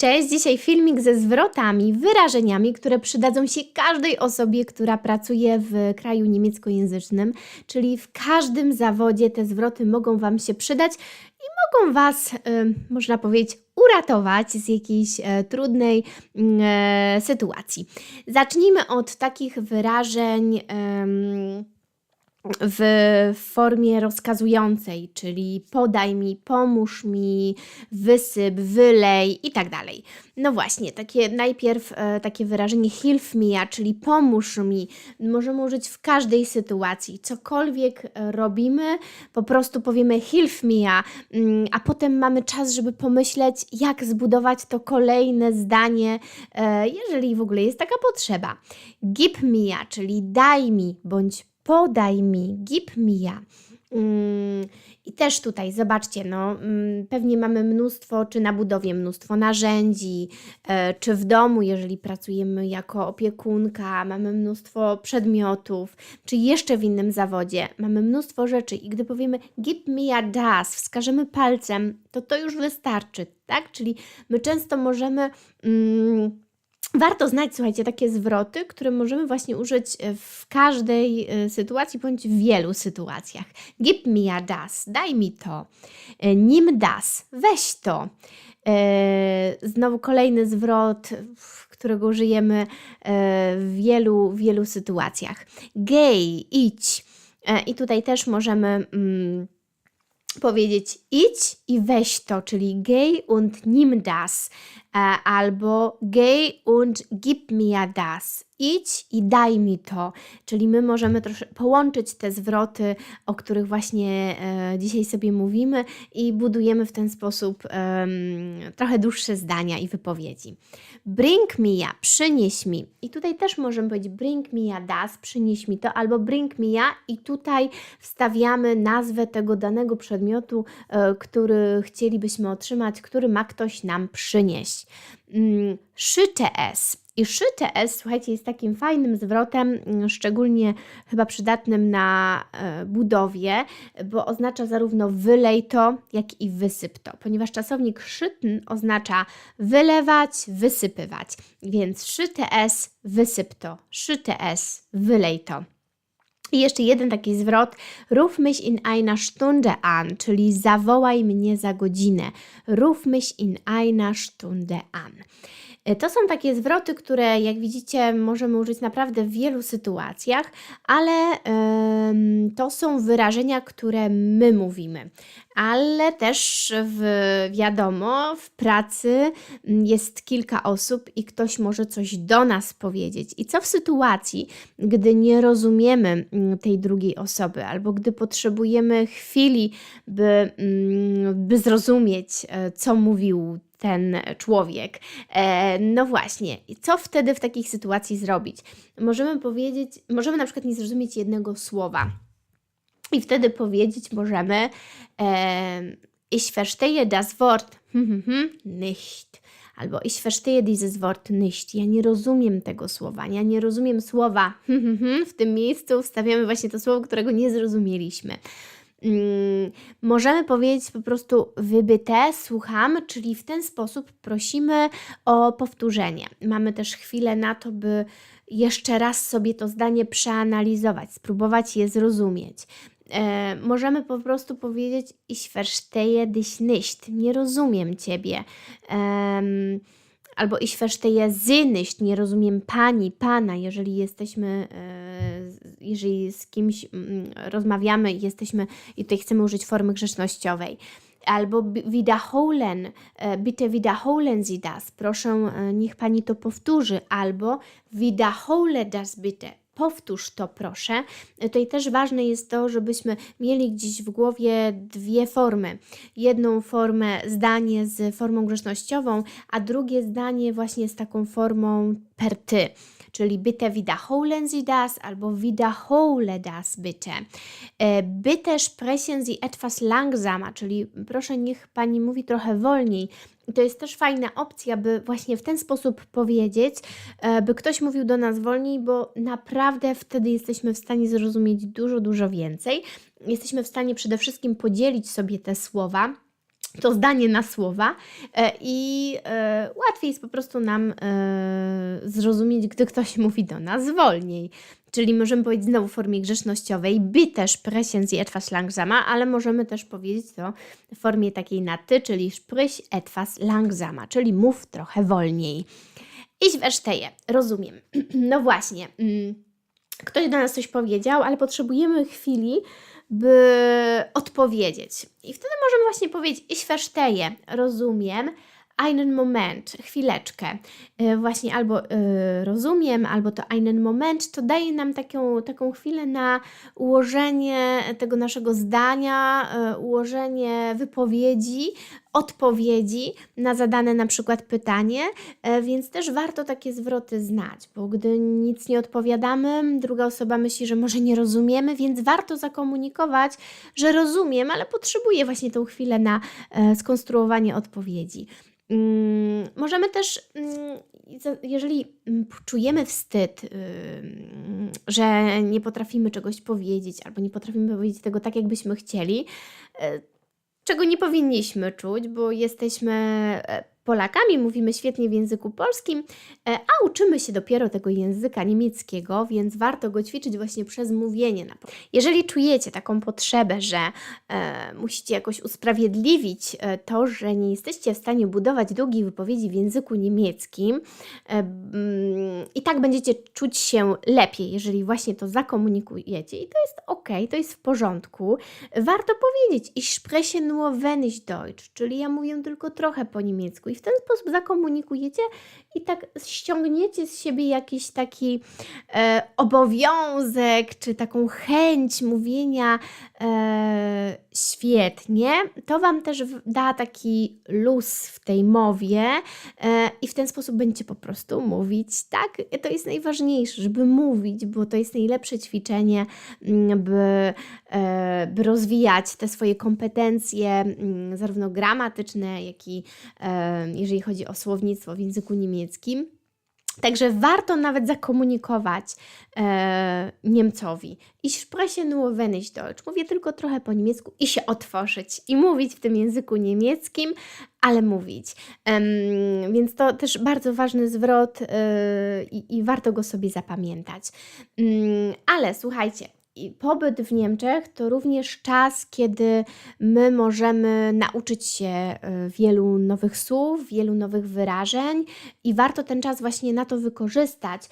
Cześć, dzisiaj filmik ze zwrotami, wyrażeniami, które przydadzą się każdej osobie, która pracuje w kraju niemieckojęzycznym, czyli w każdym zawodzie te zwroty mogą Wam się przydać i mogą Was, y, można powiedzieć, uratować z jakiejś e, trudnej mm, e, sytuacji. Zacznijmy od takich wyrażeń. W formie rozkazującej, czyli podaj mi, pomóż mi, wysyp, wylej i tak dalej. No właśnie, takie najpierw e, takie wyrażenie hilf mir, czyli pomóż mi, możemy użyć w każdej sytuacji. Cokolwiek e, robimy, po prostu powiemy hilf mir, mm, a potem mamy czas, żeby pomyśleć, jak zbudować to kolejne zdanie, e, jeżeli w ogóle jest taka potrzeba. Gib mir, czyli daj mi, bądź podaj mi, gib mi ja. Mm, I też tutaj, zobaczcie, no, mm, pewnie mamy mnóstwo, czy na budowie mnóstwo narzędzi, e, czy w domu, jeżeli pracujemy jako opiekunka, mamy mnóstwo przedmiotów, czy jeszcze w innym zawodzie, mamy mnóstwo rzeczy i gdy powiemy gib mi a das, wskażemy palcem, to to już wystarczy, tak? Czyli my często możemy... Mm, Warto znać, słuchajcie, takie zwroty, które możemy właśnie użyć e, w każdej e, sytuacji bądź w wielu sytuacjach. Gib mi a das, daj mi to. E, Nim das, weź to. Znowu kolejny zwrot, którego użyjemy w wielu, wielu sytuacjach. Gej, idź. I tutaj też możemy. Mm, powiedzieć idź i weź to, czyli geh und nimm das, e, albo geh und gib mir das. Idź i daj mi to, czyli my możemy trosze połączyć te zwroty, o których właśnie e, dzisiaj sobie mówimy i budujemy w ten sposób em, trochę dłuższe zdania i wypowiedzi. Bring mi ja, przynieś mi. I tutaj też możemy powiedzieć bring mi ja das, przynieś mi to, albo bring mi ja i tutaj wstawiamy nazwę tego danego przedmiotu, e, który chcielibyśmy otrzymać, który ma ktoś nam przynieść. Mm, Szyte es. I szyte es, słuchajcie, jest takim fajnym zwrotem, mm, szczególnie chyba przydatnym na e, budowie, bo oznacza zarówno wylej to, jak i wysyp to, ponieważ czasownik szytn oznacza wylewać, wysypywać. Więc szyte es, wysyp to, szyte es, wylej to. I jeszcze jeden taki zwrot. Ruf mich in einer Stunde an, czyli zawołaj mnie za godzinę. Ruf mich in einer Stunde an. E, To są takie zwroty, które jak widzicie możemy użyć naprawdę w wielu sytuacjach, ale em, to są wyrażenia, które my mówimy. Ale też w, wiadomo, w pracy mm, jest kilka osób i ktoś może coś do nas powiedzieć. I co w sytuacji, gdy nie rozumiemy tej drugiej osoby, albo gdy potrzebujemy chwili, by, mm, by zrozumieć, e, co mówił ten człowiek. E, no właśnie, co wtedy w takich sytuacji zrobić? Możemy powiedzieć, możemy na przykład nie zrozumieć jednego słowa. I wtedy powiedzieć możemy em, Ich verstehe das Wort nicht. Albo ich verstehe dieses Wort nicht. Ja nie rozumiem tego słowa. Ja nie rozumiem słowa hm, hm, hm. w tym miejscu wstawiamy właśnie to słowo, którego nie zrozumieliśmy. Mm, możemy powiedzieć po prostu wybyte, słucham, czyli w ten sposób prosimy o powtórzenie. Mamy też chwilę na to, by jeszcze raz sobie to zdanie przeanalizować, spróbować je zrozumieć. E, możemy po prostu powiedzieć Ich verstehe dich nicht. Nie rozumiem Ciebie. Em, albo Ich verstehe Sie nicht. Nie rozumiem Pani, Pana, jeżeli jesteśmy, e, jeżeli z kimś mm, rozmawiamy i jesteśmy i tutaj chcemy użyć formy grzecznościowej. Albo wiederholen, e, bitte wiederholen Sie das. Proszę, e, niech Pani to powtórzy. Albo wiederhole das bitte. Powtórz to, proszę. Tutaj też ważne jest to, żebyśmy mieli gdzieś w głowie dwie formy. Jedną formę zdanie z formą grzecznościową, a drugie zdanie właśnie z taką formą per ty. Czyli bitte wiederholen Sie das albo wiederhole das bitte. E, Bitte sprechen Sie etwas langsamer, czyli proszę niech Pani mówi trochę wolniej. To jest też fajna opcja, by właśnie w ten sposób powiedzieć, e, by ktoś mówił do nas wolniej, bo naprawdę wtedy jesteśmy w stanie zrozumieć dużo, dużo więcej. Jesteśmy w stanie przede wszystkim podzielić sobie te słowa to zdanie na słowa e, i e, łatwiej jest po prostu nam e, zrozumieć, gdy ktoś mówi do nas wolniej. Czyli możemy powiedzieć znowu w formie grzecznościowej bitte sprechen Sie etwas langsamer, ale możemy też powiedzieć to w formie takiej na ty, czyli sprich etwas langsamer, czyli mów trochę wolniej. Ich verstehe, rozumiem. No właśnie, mm, ktoś do nas coś powiedział, ale potrzebujemy chwili, by odpowiedzieć. I wtedy możemy właśnie powiedzieć ich rozumiem, einen Moment, chwileczkę. E, Właśnie albo e, rozumiem, albo to einen Moment, to daje nam taką, taką chwilę na ułożenie tego naszego zdania, e, ułożenie wypowiedzi, odpowiedzi na zadane na przykład pytanie, więc też warto takie zwroty znać, bo gdy nic nie odpowiadamy, druga osoba myśli, że może nie rozumiemy, więc warto zakomunikować, że rozumiem, ale potrzebuję właśnie tą chwilę na skonstruowanie odpowiedzi. Mm, Możemy też, mm, jeżeli mm, czujemy wstyd, ym, że nie potrafimy czegoś powiedzieć, albo nie potrafimy powiedzieć tego tak, jakbyśmy chcieli, e, czego nie powinniśmy czuć, bo jesteśmy e, Polakami, mówimy świetnie w języku polskim, e, a uczymy się dopiero tego języka niemieckiego, więc warto go ćwiczyć właśnie przez mówienie. Na Jeżeli czujecie taką potrzebę, że e, musicie jakoś usprawiedliwić e, to, że nie jesteście w stanie budować długich wypowiedzi w języku niemieckim e, mm, i tak będziecie czuć się lepiej, jeżeli właśnie to zakomunikujecie i to jest ok, to jest w porządku, warto powiedzieć ich spreche nur wenn ich Deutsch, czyli ja mówię tylko trochę po niemiecku i w ten sposób zakomunikujecie i tak ściągniecie z siebie jakiś taki e, obowiązek, czy taką chęć mówienia e, świetnie, to Wam też da taki luz w tej mowie e, i w ten sposób będziecie po prostu mówić. Tak, to jest najważniejsze, żeby mówić, bo to jest najlepsze ćwiczenie, mm, by, e, by rozwijać te swoje kompetencje, mm, zarówno gramatyczne, jak i jeżeli chodzi o słownictwo w języku niemieckim. Także warto nawet zakomunikować e, Niemcowi. Ich spreche nur wenn Deutsch. Mówię tylko trochę po niemiecku i się otworzyć i mówić w tym języku niemieckim, ale mówić. Więc to też bardzo ważny zwrot e, i, i warto go sobie zapamiętać. Mm, ale słuchajcie, i pobyt w Niemczech to również czas, kiedy my możemy nauczyć się e, wielu nowych słów, wielu nowych wyrażeń i warto ten czas właśnie na to wykorzystać.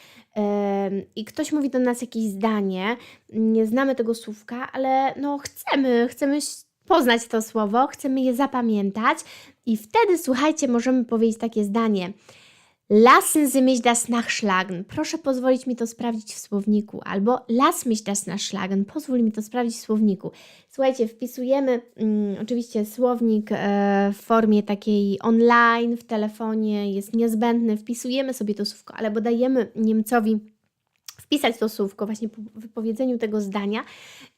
I ktoś mówi do nas jakieś zdanie, nie znamy tego słówka, ale no chcemy, chcemy poznać to słowo, chcemy je zapamiętać i wtedy, słuchajcie, możemy powiedzieć takie zdanie. Lassen Sie mich das nachschlagen. Proszę pozwolić mi to sprawdzić w słowniku. Albo lass mich das nachschlagen. Pozwól mi to sprawdzić w słowniku. Słuchajcie, wpisujemy mm, oczywiście słownik e, w formie takiej online, w telefonie, jest niezbędny. Wpisujemy sobie to słówko, albo dajemy Niemcowi wpisać to słówko właśnie po wypowiedzeniu tego zdania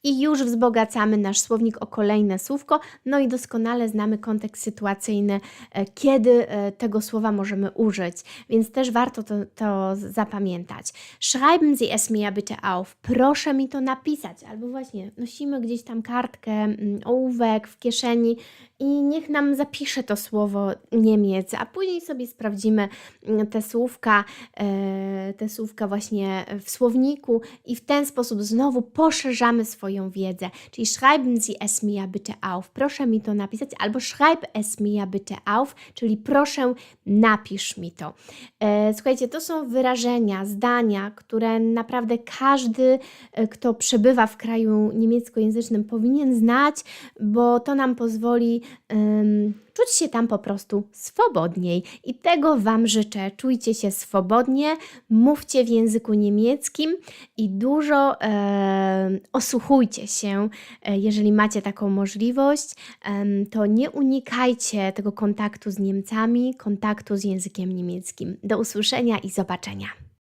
i już wzbogacamy nasz słownik o kolejne słówko, no i doskonale znamy kontekst sytuacyjny, e, kiedy e, tego słowa możemy użyć, więc też warto to, to zapamiętać. Schreiben Sie es mir bitte auf. Proszę mi to napisać, albo właśnie nosimy gdzieś tam kartkę, mm, ołówek w kieszeni i niech nam zapisze to słowo Niemiec, a później sobie sprawdzimy mm, te słówka, e, te słówka właśnie w słowniku i w ten sposób znowu poszerzamy swoją wiedzę. Czyli schreiben Sie es mir bitte auf. Proszę mi to napisać, albo schreib es mir bitte auf, czyli proszę napisz mi to. E, Słuchajcie, to są wyrażenia, zdania, które naprawdę każdy, e, kto przebywa w kraju niemieckojęzycznym, powinien znać, bo to nam pozwoli em, czuć się tam po prostu swobodniej. I tego Wam życzę. Czujcie się swobodnie, mówcie w języku niemieckim i dużo em, osłuchujcie się, e, jeżeli macie taką możliwość. Em, to nie unikajcie tego kontaktu z Niemcami, kontaktu z językiem niemieckim. Do usłyszenia i zobaczenia.